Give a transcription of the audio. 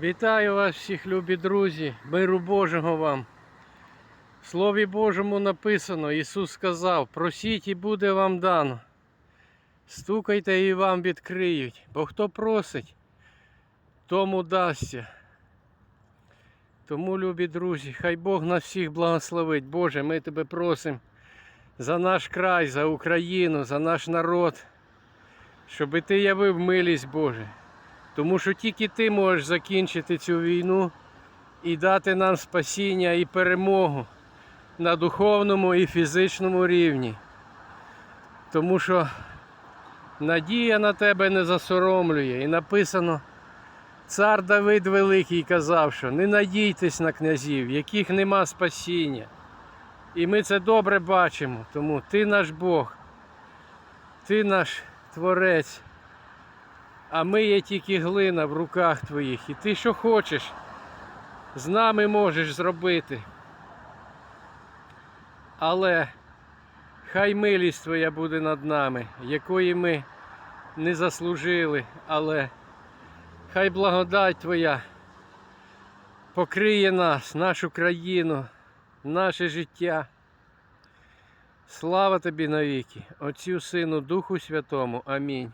Вітаю вас всіх, любі друзі, миру Божого вам. В Слові Божому написано, Ісус сказав, просіть і буде вам дано. Стукайте і вам відкриють, бо хто просить, тому дасться. Тому, любі друзі, хай Бог нас всіх благословить. Боже, ми тебе просимо за наш край, за Україну, за наш народ, щоб ти явив милість Боже. Тому що тільки ти можеш закінчити цю війну і дати нам спасіння і перемогу на духовному і фізичному рівні. Тому що надія на тебе не засоромлює. І написано, цар Давид Великий казав, що не надійтесь на князів, яких нема спасіння. І ми це добре бачимо. Тому ти наш Бог, ти наш Творець. А ми є тільки глина в руках твоїх. І ти що хочеш, з нами можеш зробити. Але хай милість твоя буде над нами, якої ми не заслужили, але хай благодать твоя покриє нас, нашу країну, наше життя. Слава тобі навіки, Отцю Сину, Духу Святому. Амінь.